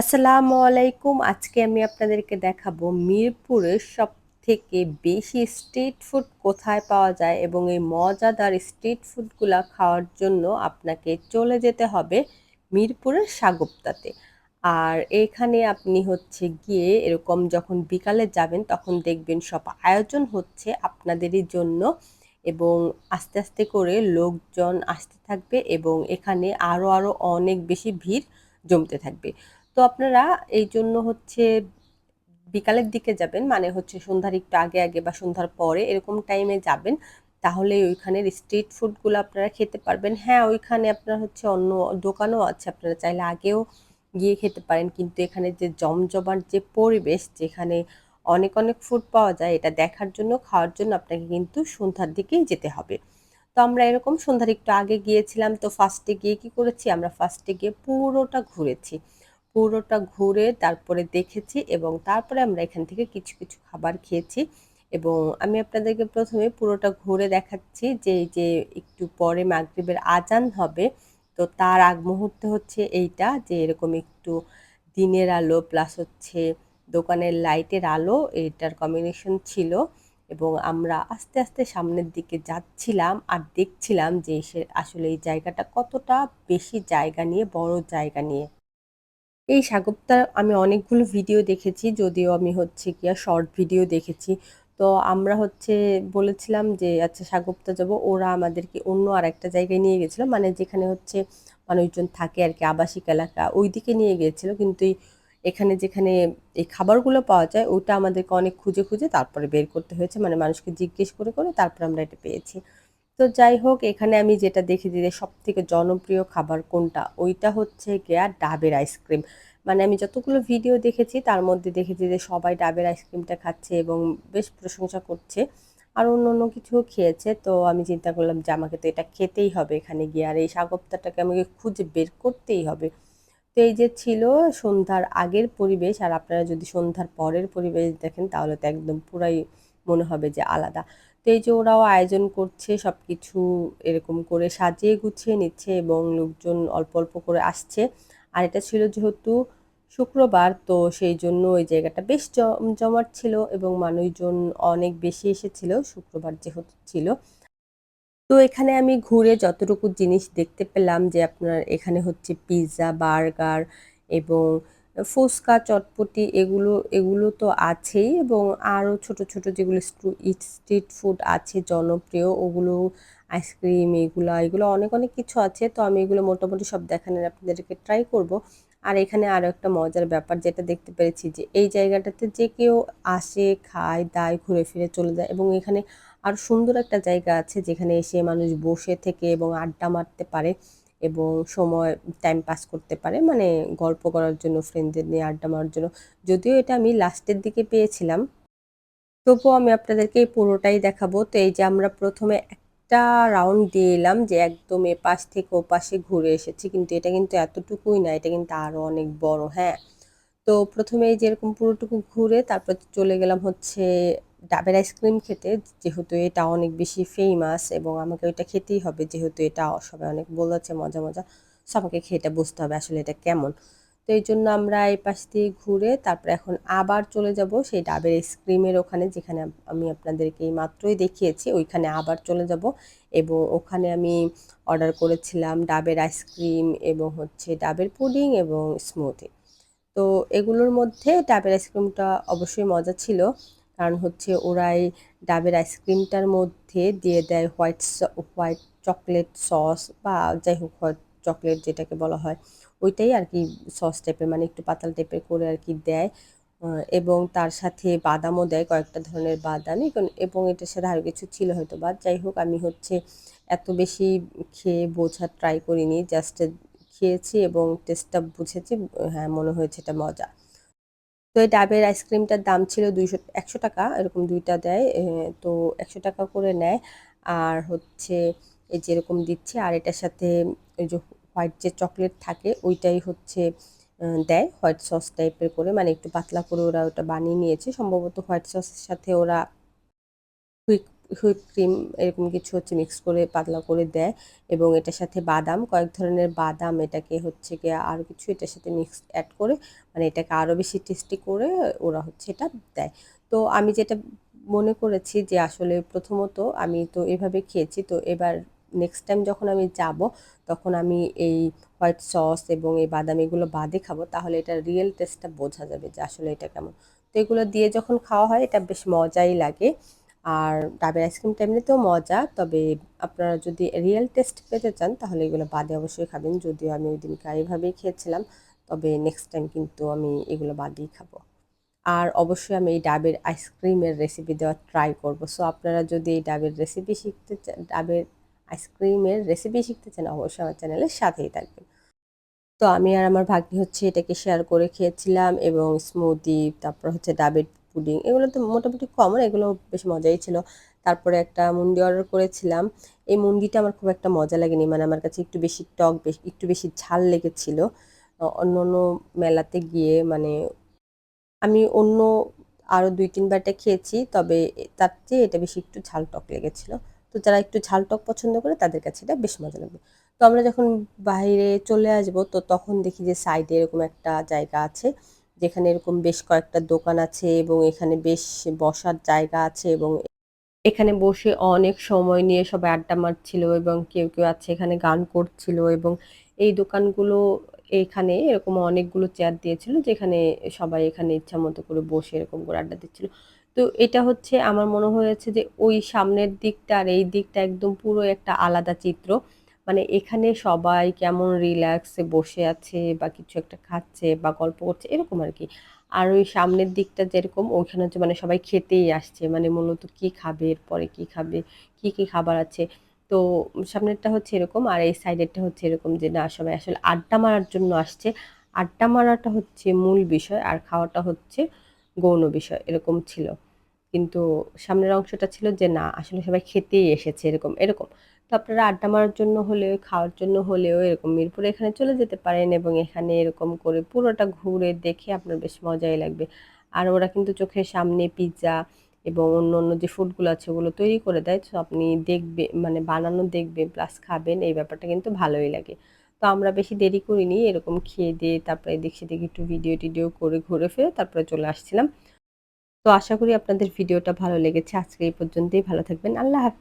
আসসালামু আলাইকুম। আজকে আমি আপনাদেরকে দেখাবো মিরপুরের সব থেকে বেশি স্ট্রিট ফুড কোথায় পাওয়া যায় এবং এই মজাদার স্ট্রিট ফুডগুলা খাওয়ার জন্য আপনাকে চলে যেতে হবে মিরপুরের সাগুপ্তাতে। আর এখানে আপনি হচ্ছে গিয়ে এরকম যখন বিকালে যাবেন তখন দেখবেন সব আয়োজন হচ্ছে আপনাদেরই জন্য এবং আস্তে আস্তে করে লোকজন আসতে থাকবে এবং এখানে আরও আরও অনেক বেশি ভিড় জমতে থাকবে। তো আপনারা এই জন্য হচ্ছে বিকালের দিকে যাবেন মানে হচ্ছে সন্ধ্যার একটু আগে আগে বা সন্ধ্যার পরে এরকম টাইমে যাবেন, তাহলে ওইখানের স্ট্রিট ফুডগুলো আপনারা খেতে পারবেন। হ্যাঁ ওইখানে আপনার হচ্ছে অন্য দোকানও আছে, আপনারা চাইলে আগেও গিয়ে খেতে পারেন। কিন্তু এখানে যে জমজমার যে পরিবেশ, যেখানে অনেক অনেক ফুড পাওয়া যায়, এটা দেখার জন্য, খাওয়ার জন্য আপনাকে কিন্তু সন্ধ্যার দিকেই যেতে হবে। তো আমরা এরকম সন্ধ্যার একটু আগে গিয়েছিলাম, তো ফার্স্টে গিয়ে কি করেছি? আমরা ফার্স্টে গিয়ে পুরোটা ঘুরেছি। পুরোটা ঘুরে তারপরে দেখেছি এবং তারপরে আমরা এখান থেকে কিছু কিছু খাবার খেয়েছি এবং আমি আপনাদেরকে প্রথমে পুরোটা ঘুরে দেখাচ্ছি যে এই যে একটু পরে মাগরিবের আজান হবে। তো তার আগ মুহূর্তে হচ্ছে এইটা যে, এরকম একটু দিনের আলো প্লাস হচ্ছে দোকানের লাইটের আলো এইটার কম্বিনেশন ছিল এবং আমরা আস্তে আস্তে সামনের দিকে যাচ্ছিলাম আর দেখছিলাম যে, সে আসলে এই জায়গাটা কতটা বেশি জায়গা নিয়ে, বড় জায়গা নিয়ে। এই সাগরটার আমি অনেকগুলো ভিডিও দেখেছি, যদিও আমি হচ্ছে গিয়া শর্ট ভিডিও দেখেছি। তো আমরা হচ্ছে বলেছিলাম যে আচ্ছা সাগরটা যাব, ওরা আমাদেরকে অন্য আর একটা জায়গায় নিয়ে গেছিল মানে যেখানে হচ্ছে মানুষজন থাকে আর কি, আবাসিক এলাকা ওই দিকে নিয়ে গিয়েছিল কিন্তু এখানে যেখানে এই খাবারগুলো পাওয়া যায় ওইটা আমাদেরকে অনেক খুঁজে খুঁজে তারপরে বের করতে হয়েছে মানে মানুষকে জিজ্ঞেস করে করে তারপর আমরা এটা পেয়েছি। তো যাই হোক, এখানে আমি যেটা দেখেছি যে সব থেকে জনপ্রিয় খাবার কোনটা, ওইটা হচ্ছে গিয়া ডাবের আইসক্রিম। মানে আমি যতগুলো ভিডিও দেখেছি, তার মধ্যে দেখেছি যে সবাই ডাবের আইসক্রিমটা খাচ্ছে এবং বেশ প্রশংসা করছে আর অন্য অন্য কিছুও খেয়েছে। তো আমি চিন্তা করলাম যে আমাকে তো এটা খেতেই হবে এখানে গিয়ে, আর এই শাকপ্তাটাকে আমাকে খুঁজে বের করতেই হবে। তো এই যে ছিল সন্ধ্যার আগের পরিবেশ, আর আপনারা যদি সন্ধ্যার পরের পরিবেশ দেখেন, তাহলে তো একদম পুরাই মনে হবে যে আলাদা। তো যে ওরাও আয়োজন করছে সব কিছু এরকম করে সাজিয়ে গুছিয়ে নিচ্ছে এবং লোকজন অল্প অল্প করে আসছে। আর এটা ছিল যেহেতু শুক্রবার, তো সেই জন্য ওই জায়গাটা বেশ জমাট ছিল এবং মানুষজন অনেক বেশি এসেছিল, শুক্রবার যেহেতু ছিল। তো এখানে আমি ঘুরে যতটুকু জিনিস দেখতে পেলাম যে আপনার এখানে হচ্ছে পিৎজা, বার্গার এবং ফুচকা, চটপটি এগুলো এগুলো তো আছেই এবং আরও ছোট ছোট যেগুলো স্ট্রিট ফুড আছে জনপ্রিয়, ওগুলো আইসক্রিম এগুলো এগুলো অনেক অনেক কিছু আছে। তো আমি এগুলো মোটামুটি সব দেখানোর আপনাদেরকে ট্রাই করব। আর এখানে আরও একটা মজার ব্যাপার যেটা দেখতে পেরেছি যে এই জায়গাটাতে যে কেউ আসে, খায়, দায়, ঘুরে ফিরে চলে যায় এবং এখানে আর সুন্দর একটা জায়গা আছে যেখানে এসে মানুষ বসে থেকে এবং আড্ডা মারতে পারে। এবং সময় টাইম পাস করতে পারে। মানে গল্প করার জন্য ফ্রেন্ডদের নিয়ে আড্ডা মারার জন্য। যদিও এটা আমি লাস্টের দিকে পেয়েছিলাম। তবুও আমি আপনাদেরকে পুরোটাই দেখাবো। তো এই যে আমরা প্রথমে একটা রাউন্ড দিয়ে এলাম যে একদম এ পাশ থেকে ও পাশে ঘুরে এসেছি। কিন্তু এটা কিন্তু এতটুকুই না, এটা কিন্তু আরও অনেক বড় হ্যাঁ। তো প্রথমে যেরকম পুরোটুকু ঘুরে তারপর চলে গেলাম হচ্ছে ডাবের আইসক্রিম খেতে যেহেতু এটা অনেক বেশি ফেমাস এবং আমাকে ওইটা খেতেই হবে, যেহেতু এটা সবাই অনেক বলেছে মজা মজা। সো আমাকে খেয়ে বুঝতে হবে আসলে এটা কেমন। তো এই জন্য আমরা এই পাশ দিয়ে ঘুরে তারপর এখন আবার চলে যাব সেই ডাবের আইসক্রিমের ওখানে, যেখানে আমি আপনাদেরকে এই মাত্রই দেখিয়েছি। ওইখানে আবার চলে যাব এবং ওখানে আমি অর্ডার করেছিলাম ডাবের আইসক্রিম এবং হচ্ছে ডাবের পুডিং এবং স্মুথি তো এগুলোর মধ্যে ডাবের আইসক্রিমটা অবশ্যই মজা ছিল। কারণ হচ্ছে ওরাই ডাবের আইসক্রিমটার মধ্যে দিয়ে দেয় হোয়াইট হোয়াইট চকলেট সস বা যাই হোক হোয়াইট চকলেট যেটাকে বলা হয়, ওইটাই আর কি সস টাইপের মানে একটু পাতাল টাইপের করে আর কি দেয় এবং তার সাথে বাদামও দেয়, কয়েকটা ধরনের বাদাম এবং এটার সাথে আরও কিছু ছিল হয়তো বা। যাই হোক, আমি হচ্ছে এত বেশি খেয়ে বোঝার ট্রাই করিনি জাস্ট খেয়েছি এবং টেস্টটা বুঝেছি হ্যাঁ মনে হয়েছে এটা মজা। তো এই ডাবের আইসক্রিমটার দাম ছিল দুইশো, একশো টাকা, এরকম দুইটা দেয় তো একশো টাকা করে নেয়। আর হচ্ছে এই যেরকম দিচ্ছে, আর এটার সাথে ওই যে হোয়াইট যে চকলেট থাকে, ওইটাই হচ্ছে দেয় হোয়াইট সস টাইপের করে। মানে একটু পাতলা করে ওরা ওটা বানিয়ে নিয়েছে। সম্ভবত হোয়াইট সসের সাথে ওরা হুইপ ক্রিম এরকম কিছু হচ্ছে মিক্স করে, পাতলা করে দেয় এবং এটার সাথে বাদাম, কয়েক ধরনের বাদাম এটাকে হচ্ছে গিয়ে আরও কিছু এটার সাথে মিক্স অ্যাড করে মানে এটাকে আরও বেশি টেস্টি করে ওরা হচ্ছে এটা দেয়। তো আমি যেটা মনে করেছি যে আসলে প্রথমত আমি তো এভাবে খেয়েছি, তো এবার নেক্সট টাইম যখন আমি যাব, তখন আমি এই হোয়াইট সস এবং এই বাদাম এগুলো বাদে খাব, তাহলে এটা রিয়েল টেস্টটা বোঝা যাবে যে আসলে এটা কেমন। তো এগুলো দিয়ে যখন খাওয়া হয়, এটা বেশ মজাই লাগে। আর ডাবের আইসক্রিমটা এমনিতেও মজা, তবে আপনারা যদি রিয়েল টেস্ট পেতে চান, তাহলে এগুলো বাদে অবশ্যই খাবেন। যদিও আমি ওই দিনকে এইভাবেই খেয়েছিলাম, তবে নেক্সট টাইম কিন্তু আমি এগুলো বাদেই খাব। আর অবশ্যই আমি এই ডাবের আইসক্রিমের রেসিপি দেওয়ার ট্রাই করব। সো আপনারা যদি এই ডাবের রেসিপি শিখতে চান ডাবের আইসক্রিমের রেসিপি শিখতে চান, অবশ্যই আমার চ্যানেলের সাথেই থাকবেন। তো, আমি আর আমার ভাগ্নি হচ্ছে এটাকে শেয়ার করে খেয়েছিলাম এবং স্মুদি তারপর হচ্ছে ডাবের পুডিং এগুলো তো মোটামুটি কমন এগুলো বেশ মজাই ছিল। তারপরে একটা মুন্ডি অর্ডার করেছিলাম। এই মুন্ডিটা আমার খুব একটা মজা লাগেনি মানে আমার কাছে একটু বেশি টক, বেশি, একটু বেশি ঝাল লেগেছিল। অন্য অন্য মেলাতে গিয়ে মানে আমি অন্য আরও দুই, তিনবার এটা খেয়েছি, তবে তার চেয়ে এটা বেশি একটু ঝাল টক লেগেছিলো। তো যারা একটু ঝাল টক পছন্দ করে, তাদের কাছে এটা বেশ মজা লাগবে। তো আমরা যখন বাইরে চলে আসব, তো তখন দেখি যে সাইডে এরকম একটা জায়গা আছে। যেখানে এরকম বেশ কয়েকটা দোকান আছে এবং এখানে বেশ বসার জায়গা আছে এবং এখানে বসে অনেক সময় নিয়ে সবাই আড্ডা মারছিল এবং কেউ কেউ আছে এখানে গান করছিল এবং এই দোকানগুলো এখানে এরকম অনেকগুলো চেয়ার দিয়েছিল যেখানে সবাই এখানে ইচ্ছা মতো করে বসে এরকম করে আড্ডা দিচ্ছিল। তো এটা হচ্ছে আমার মনে হয়েছে যে ওই সামনের দিকটা আর এই দিকটা একদম পুরো একটা আলাদা চিত্র। মানে এখানে সবাই কেমন রিল্যাক্সে বসে আছে বা কিছু একটা খাচ্ছে বা গল্প করছে, এরকম আর কি। আর ওই সামনের দিকটা যেরকম, ওইখানে হচ্ছে মানে সবাই খেতেই আসছে। মানে মূলত কি খাবে, এরপরে কি খাবে, কি কি খাবার আছে। তো সামনেরটা হচ্ছে এরকম আর এই সাইডেরটা হচ্ছে এরকম যে না, সবাই আসলে আড্ডা মারার জন্য আসছে। আড্ডা মারাটা হচ্ছে মূল বিষয় আর খাওয়াটা হচ্ছে গৌণ বিষয়, এরকম ছিল। কিন্তু সামনের অংশটা ছিল যে না, আসলে সবাই খেতেই এসেছে, এরকম এরকম। তো আপনারা আড্ডা মারার জন্য হলেও, খাওয়ার জন্য হলেও এরকম মিরপুরে এখানে চলে যেতে পারেন এবং এখানে এরকম করে পুরোটা ঘুরে দেখে আপনার বেশ মজাই লাগবে। আর ওরা কিন্তু চোখের সামনে পিৎজা এবং অন্য অন্য যে ফুডগুলো আছে ওগুলো তৈরি করে দেয়। তো আপনি দেখবে মানে বানানো দেখবেন প্লাস খাবেন, এই ব্যাপারটা কিন্তু ভালোই লাগে। তো আমরা বেশি দেরি করিনি, এরকম খেয়ে দিয়ে তারপরে এদিক সেদিক একটু ভিডিও টিডিও করে ঘুরে ফিরে তারপরে চলে আসছিলাম। তো আশা করি আপনাদের ভিডিওটা ভালো লেগেছে। আজকে এই পর্যন্তই, ভালো থাকবেন, আল্লাহ হাফেজ।